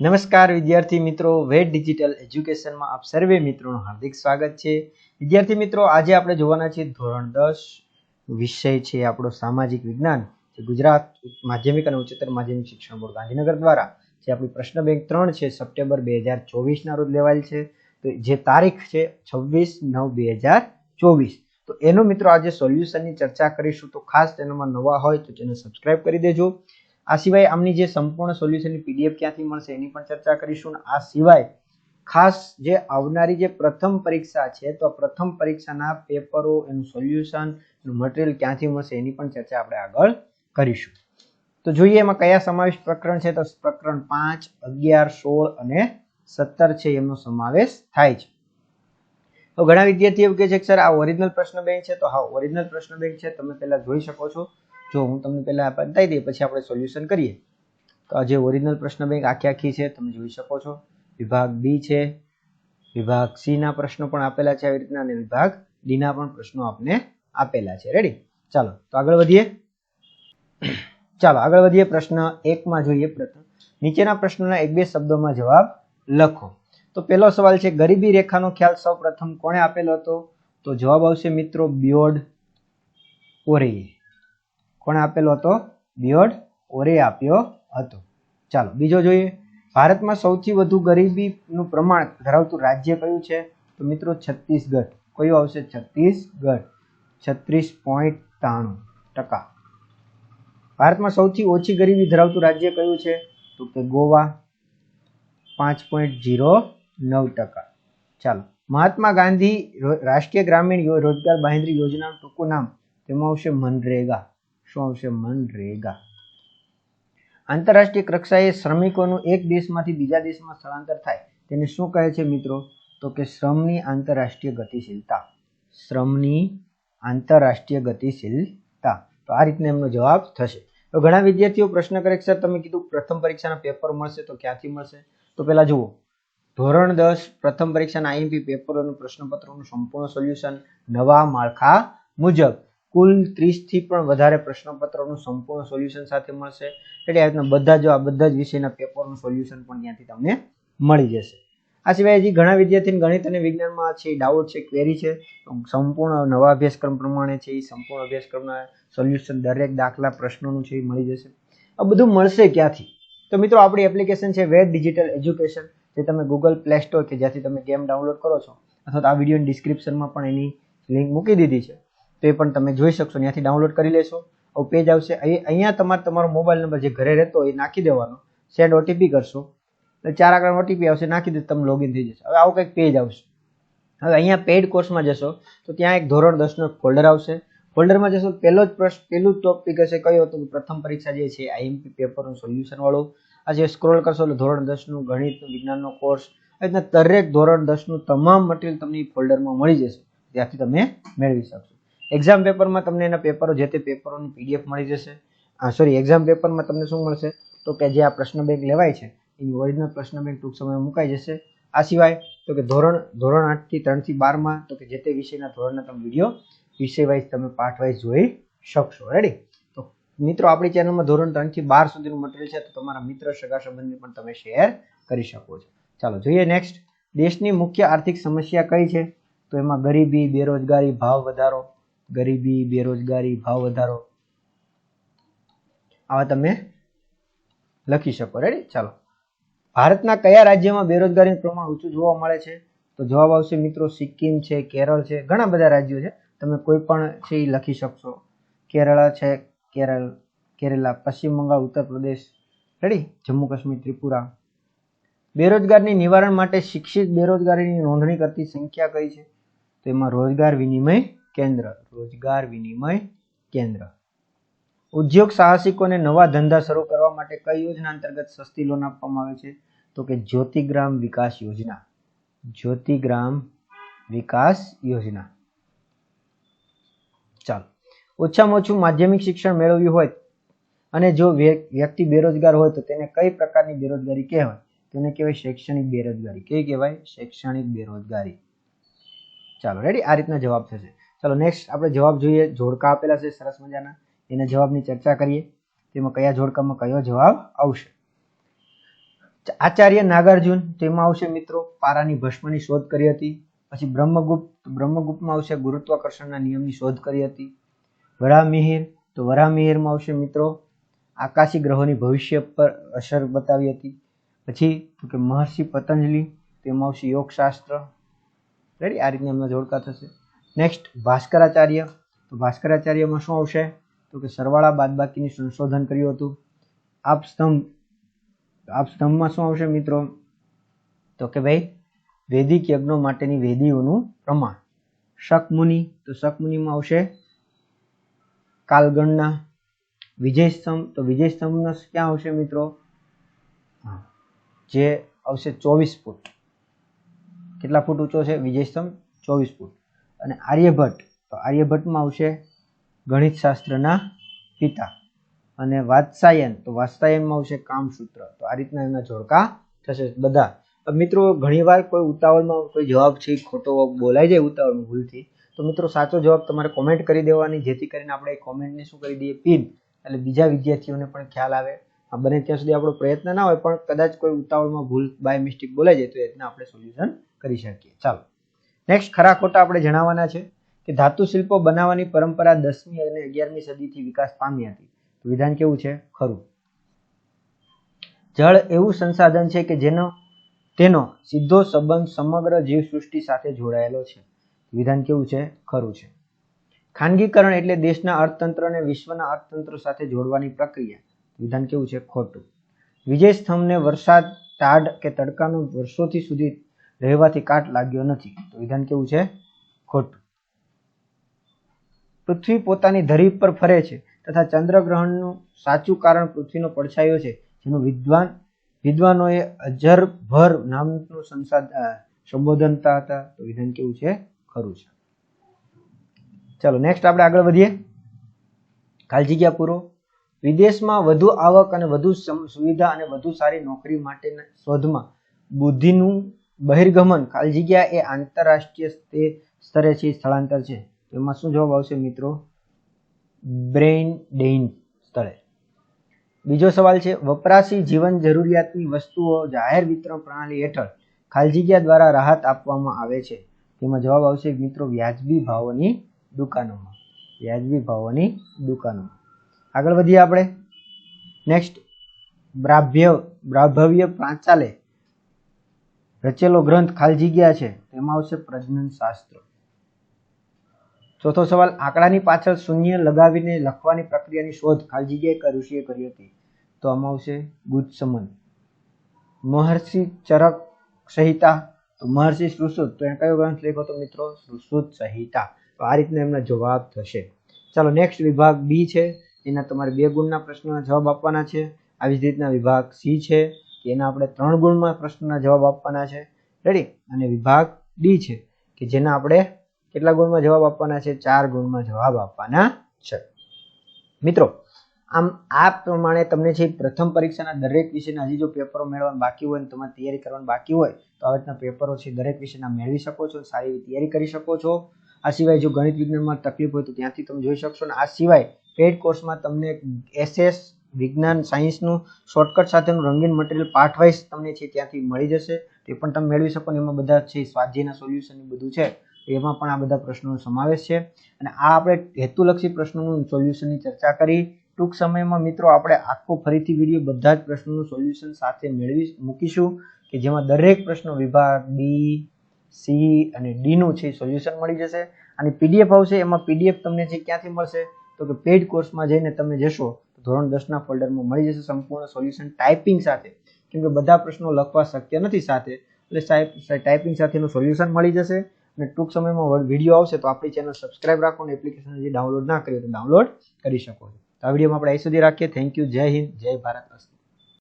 નમસ્કાર વિદ્યાર્થી મિત્રો વેટ ડિજિટલ એજ્યુકેશનમાં આપ સર્વે મિત્રોનું હાર્દિક સ્વાગત છે. વિદ્યાર્થી મિત્રો, આજે આપણે જોવાના છીએ ધોરણ દસ વિષય છે આપણો સામાજિક વિજ્ઞાન, જે ગુજરાત માધ્યમિક અને ઉચ્ચતર માધ્યમિક શિક્ષણ બોર્ડ ગાંધીનગર દ્વારા જે આપણી પ્રશ્ન બેંક ત્રણ છે, સપ્ટેમ્બર બે હજાર ચોવીસના રોજ લેવાયેલ છે. તો જે તારીખ છે, છવ્વીસ નવ બે હજાર ચોવીસ. તો એનો મિત્રો આજે સોલ્યુશનની ચર્ચા કરીશું. તો ખાસ ચેનલમાં નવા હોય તો ચેનલ સબસ્ક્રાઇબ કરી દેજો. આ સિવાય આમની જે સંપૂર્ણ સોલ્યુશનની પીડીએફ ક્યાંથી મળશે એની પણ ચર્ચા કરીશું આ સિવાય ખાસ જે આવનારી જે પ્રથમ પરીક્ષા છે, તો પ્રથમ પરીક્ષાના પેપરો, એનું સોલ્યુશન એનું મટીરિયલ ક્યાંથી મળશે એની પણ ચર્ચા આપણે આગળ કરીશું. તો જોઈએ એમાં કયા સમાવેશ પ્રકરણ છે, તો પ્રકરણ પાંચ, અગિયાર, સોળ અને સત્તર છે, એમનો સમાવેશ થાય છે. તો ઘણા વિદ્યાર્થીઓ કહે છે કે, સર, આ ઓરિજિનલ પ્રશ્ન બેંક છે. તો હા ઓરિજિનલ પ્રશ્ન બેંક છે, તમે પહેલા જોઈ શકો છો. જો હું તમને પહેલા બતાવી દઈએ, પછી આપણે સોલ્યુશન કરીએ. તો આ જે ઓરિજિનલ પ્રશ્ન બેંક આખી આખી છે, તમે જોઈ શકો છો. વિભાગ બી છે. વિભાગ સી ના પ્રશ્નો પણ આપેલા છે આવી રીતના, અને વિભાગ ડી ના પણ પ્રશ્નો આપને આપેલા છે. રેડી ચાલો, તો આગળ વધીએ. ચાલો, આગળ વધીએ પ્રશ્ન એકમાં જોઈએ. પ્રથમ, નીચેના પ્રશ્નોના એક બે શબ્દોમાં જવાબ લખો. તો પહેલો સવાલ છે, ગરીબી રેખાનો ખ્યાલ સૌ કોણે આપેલો હતો? તો જવાબ આવશે મિત્રો, બ્યોડ ઓરેએ. કોણે આપેલો હતો. બિયોડ ઓરે આપ્યો હતો. ચાલો, બીજો જોઈએ. ભારતમાં સૌથી વધુ ગરીબીનું પ્રમાણ ધરાવતું રાજ્ય કયું છે? તો મિત્રો, છત્તીસગઢ. કયું આવશે? છત્તીસગઢ. છત્રીસ પોઈન્ટ ત્રાણું ટકા. ભારતમાં સૌથી ઓછી ગરીબી ધરાવતું રાજ્ય કયું છે? તો કે ગોવા, પાંચ પોઈન્ટ જીરો નવ ટકા. ચાલો, મહાત્મા ગાંધી રાષ્ટ્રીય ગ્રામીણ રોજગાર બાંહેધરી યોજનાનું ટૂંકું નામ, તેમાં આવશે મનરેગા. શું આવશે? મનરેગા આંતરરાષ્ટ્રીય કક્ષાએ શ્રમિકોનું એક દેશમાંથી બીજા દેશમાં સ્થળાંતર થાય. તેને શું કહે છે મિત્રો? તો કે શ્રમની આંતરરાષ્ટ્રીય ગતિશીલતા. શ્રમની આંતરરાષ્ટ્રીય ગતિશીલતા. તો આ રીતના એમનો જવાબ થશે. તો ઘણા વિદ્યાર્થીઓ પ્રશ્ન કરે સર, તમે કીધું પ્રથમ પરીક્ષાના પેપર મળશે તો ક્યાંથી મળશે? તો પહેલા જુઓ. ધોરણ દસ, પ્રથમ પરીક્ષાના આઈએમપી પેપરોનું પ્રશ્નપત્રોનું સંપૂર્ણ સોલ્યુશન નવા માળખા મુજબ. કુલ ત્રીસથી પણ વધારે પ્રશ્નપત્રોનું સંપૂર્ણ સોલ્યુશન સાથે મળશે. એટલે આ રીતના બધા જો આ બધા જ વિષયના પેપરનું સોલ્યુશન પણ ત્યાંથી તમને મળી જશે. આ સિવાય હજી ઘણા વિદ્યાર્થીને ગણિત અને વિજ્ઞાનમાં છે, ડાઉટ છે ક્વેરી છે. સંપૂર્ણ નવા અભ્યાસક્રમ પ્રમાણે છે એ સંપૂર્ણ અભ્યાસક્રમના સોલ્યુશન દરેક દાખલા પ્રશ્નોનું છે એ મળી જશે. આ બધું મળશે ક્યાંથી? તો મિત્રો આપણી એપ્લિકેશન છે વેબ ડિજિટલ એજ્યુકેશન જે તમે ગૂગલ પ્લે સ્ટોર કે જ્યાંથી તમે ગેમ ડાઉનલોડ કરો છો. અથવા તો આ વિડીયોની ડિસ્ક્રિપ્શનમાં પણ એની લિંક મૂકી દીધી છે. તો પણ તમે જોઈ શકશો. ત્યાંથી ડાઉનલોડ કરી લેશો. આવું પેજ આવશે. અહીં, અહીંયા તમારે તમારો મોબાઈલ નંબર જે ઘરે રહેતો એ નાખી દેવાનો. સેન્ડ ઓટીપી કરશો. એટલે ચાર આગળ ઓટીપી આવશે, નાખી દે તમે લોગિન થઈ જશે. હવે આવું કંઈક પેજ આવશે. હવે અહીંયા પેઇડ કોર્સમાં જશો, તો ત્યાં એક ધોરણ દસનો ફોલ્ડર આવશે. ફોલ્ડરમાં જશો, પહેલો જ પ્રશ્ન, પહેલું ટોપિક હશે કયો હતો? પ્રથમ પરીક્ષા જે છે આઈએમપી પેપરનું સોલ્યુશન વાળું. આ જે સ્ક્રોલ કરશો, એટલે ધોરણ દસનું ગણિત, વિજ્ઞાનનો કોર્સ રીતના દરેક ધોરણ દસનું તમામ મટીરિયલ તમને ફોલ્ડરમાં મળી જશે. ત્યાંથી તમે મેળવી શકશો. એક્ઝામ પેપરમાં તમને એના પેપરો જે તે પેપરોની પીડીએફ મળી જશે. સોરી એક્ઝામ પેપરમાં તમને શું મળશે? તો કે જે આ પ્રશ્ન બેંક લેવાય છે, એની ઓરિજિનલ પ્રશ્ન બેંક ટૂંક સમયમાં મુકાઈ જશે. આ સિવાય, તો કે ધોરણ ધોરણ આઠથી ત્રણથી બારમાં, તો કે જે તે વિષયના ધોરણના તમે વીડિયો વિષય વાઇઝ તમે પાઠ વાઇઝ જોઈ શકશો. રેડી તો મિત્રો, આપણી ચેનલમાં ધોરણ ત્રણથી બાર સુધીનું મટીરિયલ છે, તો તમારા મિત્ર, સગા સંબંધી પણ તમે શેર કરી શકો છો. ચાલો, જોઈએ નેક્સ્ટ દેશની મુખ્ય આર્થિક સમસ્યા કઈ છે? તો એમાં ગરીબી, બેરોજગારી, ભાવ વધારો ગરીબી, બેરોજગારી, ભાવ વધારો. આવા તમે લખી શકો. રેડી ચાલો. ભારતના કયા રાજ્યમાં બેરોજગારીનું પ્રમાણ ઊંચું જોવા મળે છે? તો જવાબ આવશે મિત્રો સિક્કિમ છે, કેરળ છે, ઘણા બધા રાજ્યો છે. તમે કોઈ પણ છે એ લખી શકશો. કેરળ છે, કેરળ, કેરલા, પશ્ચિમ બંગાળ, ઉત્તર પ્રદેશ. રેડી જમ્મુ કાશ્મીર, ત્રિપુરા. બેરોજગારની નિવારણ માટે શિક્ષિત બેરોજગારીની નોંધણી કરતી સંખ્યા કઈ છે? તો એમાં રોજગાર વિનિમય કેન્દ્ર, રોજગાર વિનિમય કેન્દ્ર. ઉદ્યોગ સાહસિકોને નવા ધંધા શરૂ કરવા માટે કઈ યોજના અંતર્ગત સસ્તી લોન આપવામાં આવે છે? તો કે જ્યોતિગ્રામ વિકાસ યોજના. જ્યોતિગ્રામ વિકાસ યોજના. ચાલો. ઓછામાં ઓછું માધ્યમિક શિક્ષણ મેળવ્યું હોય અને જો વ્ય- વ્યક્તિ બેરોજગાર હોય તો તેને કઈ પ્રકારની બેરોજગારી કહેવાય? તેને કહેવાય શૈક્ષણિક બેરોજગારી. કઈ કહેવાય? શૈક્ષણિક બેરોજગારી. ચાલો રેડી આ રીતના જવાબ થશે. ચાલો નેક્સ્ટ આપણે જવાબ જોઈએ. જોડકા આપેલા છે, સરસ મજાના. એના જવાબની ચર્ચા કરીએ. તેમાં કયા જોડકામાં કયો જવાબ આવશે? આચાર્ય નાગાર્જુન, તેમાં આવશે મિત્રો, પારાની ભસ્મની શોધ કરી હતી. પછી બ્રહ્મગુપ્ત, બ્રહ્મગુપ્તમાં આવશે ગુરુત્વાકર્ષણના નિયમની શોધ કરી હતી. વરામિહિર તો વરામિહિરમાં આવશે મિત્રો, આકાશી ગ્રહોની ભવિષ્ય પર અસર બતાવી હતી. પછી, તો કે મહર્ષિ પતંજલિ, તેમાં આવશે યોગશાસ્ત્ર. રેડી આ રીતની એમના જોડકા થશે. નેક્સ્ટ ભાસ્કરાચાર્ય તો ભાસ્કરાચાર્યમાં શું આવશે? તો કે સરવાળા બાદબાકીની સંશોધન કર્યું હતું. આપ સ્તંભ, આપ સ્તંભમાં શું આવશે મિત્રો? તો કે ભાઈ, વૈદિક યજ્ઞો માટેની વેદીઓનું પ્રમાણ. શકમુનિ તો શકમુનિમાં આવશે કાલગણના વિજય સ્તંભ. તો વિજય સ્તંભનો ક્યાં આવશે મિત્રો? જે આવશે ચોવીસ ફૂટ. કેટલા ફૂટ ઊંચો છે? વિજય સ્તંભ ચોવીસ ફૂટ. અને આર્યભટ્ટ. તો આર્યભટ્ટમાં આવશે ગણિત શાસ્ત્રના પિતા. અને વાત્સાયન તો વાત્સાયનમાં આવશે કામસૂત્ર. તો આ રીતના એના જોડકા થશે બધા. મિત્રો, ઘણીવાર કોઈ ઉતાવળમાં કોઈ જવાબ છે ખોટો બોલાઈ જાય ઉતાવળમાં ભૂલથી, તો મિત્રો સાચો જવાબ તમારે કોમેન્ટ કરી દેવાની, જેથી કરીને આપણે કોમેન્ટને શું કરી દઈએ? પીન. એટલે બીજા વિદ્યાર્થીઓને પણ ખ્યાલ આવે. આ બને ત્યાં સુધી આપણો પ્રયત્ન ના હોય, પણ કદાચ કોઈ ઉતાવળમાં ભૂલ બાય મિસ્ટેક બોલાઈ જાય, તો એ રીતના આપણે સોલ્યુશન કરી શકીએ. ચાલો. નેક્સ્ટ ખરા ખોટા આપણે જણાવવાના છે કે ધાતુ શિલ્પો બનાવવાની પરંપરા દસમી અને અગિયારમી સદીથી વિકાસ પામી હતી. વિધાન કેવું છે? ખરું. જળ એવું સંસાધન છે કે જેનો, તેનો સીધો સંબંધ સમગ્ર જીવસૃષ્ટિ સાથે જોડાયેલો છે. વિધાન કેવું છે? ખરું છે. ખાનગીકરણ એટલે દેશના અર્થતંત્રને વિશ્વના અર્થતંત્ર સાથે જોડવાની પ્રક્રિયા. વિધાન કેવું છે? ખોટું. વિજય સ્તંભને વરસાદ ટાઢ કે તડકાનો વર્ષોથી સુધી રહેવાથી કાટ લાગ્યો નથી. તો વિધાન કેવું છે? ખોટું. પૃથ્વી પોતાની ધરી પર ફરે છે તથા ચંદ્રગ્રહણનું સાચું કારણ પૃથ્વીનો પડછાયો છે. જેનું વિદ્વાન, વિદ્વાનોએ અજરભર નામનું સંસાદ સંબોધનતા હતા. તો વિધાન કેવું છે? ખરું છે. ચાલો નેક્સ્ટ આપણે આગળ વધીએ. ખાલી જગ્યા પૂરો. વિદેશમાં વધુ આવક અને વધુ સુવિધા અને વધુ સારી નોકરી માટેના શોધમાં બુદ્ધિનું બહિર્ગમન ખાલી જગ્યા એ આંતરરાષ્ટ્રીય સ્તરે છે, સ્થળાંતર છે. એમાં શું જવાબ આવશે મિત્રો? બ્રેઇન ડેઇન સ્થળે. બીજો સવાલ છે, વપરાશી જીવન જરૂરિયાતની વસ્તુઓ જાહેર વિતરણ પ્રણાલી હેઠળ ખાલી જગ્યા દ્વારા રાહત આપવામાં આવે છે. તેમાં જવાબ આવશે મિત્રો વ્યાજબી ભાવોની દુકાનોમાં. વ્યાજબી ભાવોની દુકાનોમાં. આગળ વધીએ આપણે. નેક્સ્ટ બ્રાભ્ય, બ્રાભવ્ય પાંચાલે રચેલો ગ્રંથ ખાલી જગ્યા છે, તેમાં આવશે પ્રજનન શાસ્ત્ર. ચોથો સવાલ, આંકડાની પાછળ શૂન્ય લગાવીને લખવાની પ્રક્રિયાની શોધ ખાલી જગ્યાએ ઋષિએ કરી હતી. તો આમાં આવશે ગુજસમન મહર્ષિ ચરક સંહિતા, તો મહર્ષિ સુશ્રુત તો એને કયો ગ્રંથ લખ્યો તો મિત્રો? સુશ્રુત સંહિતા. તો આ રીતના એમના જવાબ થશે. ચાલો નેક્સ્ટ વિભાગ બી છે, એના તમારે બે ગુણના પ્રશ્નોના જવાબ આપવાના છે. આવી જ રીતના વિભાગ સી છે. કે એના આપણે ત્રણ ગુણમાં પ્રશ્નના જવાબ આપવાના છે. રેડી અને વિભાગ ડી છે, કે જેના આપણે કેટલા ગુણમાં જવાબ આપવાના છે? ચાર ગુણમાં જવાબ આપવાના છે. મિત્રો, આમ આ પ્રમાણે તમને છે પ્રથમ પરીક્ષાના દરેક વિષયના હજી જો પેપરો મેળવવાનું બાકી હોય ને તમારે તૈયારી કરવાની બાકી હોય, તો આવી રીતના પેપરો છે દરેક વિષયના મેળવી શકો છો, સારી એવી તૈયારી કરી શકો છો. આ સિવાય જો ગણિત વિજ્ઞાનમાં તકલીફ હોય તો ત્યાંથી તમે જોઈ શકશો ને આ સિવાય પેડ કોર્સમાં તમને એસએસ વિજ્ઞાન, સાયન્સનું શોર્ટકટ સાથેનું રંગીન મટીરિયલ પાર્ટ વાઇઝ તમને છે ત્યાંથી મળી જશે, તે પણ તમે મેળવી શકો ને. એમાં બધા છે સ્વાધ્યાયના સોલ્યુશન બધું છે, એમાં પણ આ બધા પ્રશ્નોનો સમાવેશ છે. અને આ આપણે હેતુલક્ષી પ્રશ્નોનું સોલ્યુશનની ચર્ચા કરી. ટૂંક સમયમાં મિત્રો આપણે આખો ફરીથી વીડિયો બધા જ પ્રશ્નોનું સોલ્યુશન સાથે મેળવી મૂકીશું કે જેમાં દરેક પ્રશ્નો વિભાગ ડી સી અને ડીનું છે સોલ્યુશન મળી જશે. અને પીડીએફ આવશે, એમાં પીડીએફ તમને છે ક્યાંથી મળશે? તો કે પેઇડ કોર્સમાં જઈને તમે જશો ધોરણ દસના ફોલ્ડરમાં મળી જશે સંપૂર્ણ સોલ્યુશન ટાઈપિંગ સાથે. કેમ કે બધા પ્રશ્નો લખવા શક્ય નથી સાથે. એટલે ટાઈપિંગ સાથેનું સોલ્યુશન મળી જશે અને ટૂંક સમયમાં વીડિયો આવશે તો આપણી ચેનલ સબસ્ક્રાઇબ રાખો અને એપ્લિકેશન હજી ડાઉનલોડ ના કરી તો ડાઉનલોડ કરી શકો તો આ વિડીયોમાં આપણે અહીં સુધી રાખીએ. થેન્ક યુ જય હિન્દ. જય ભારત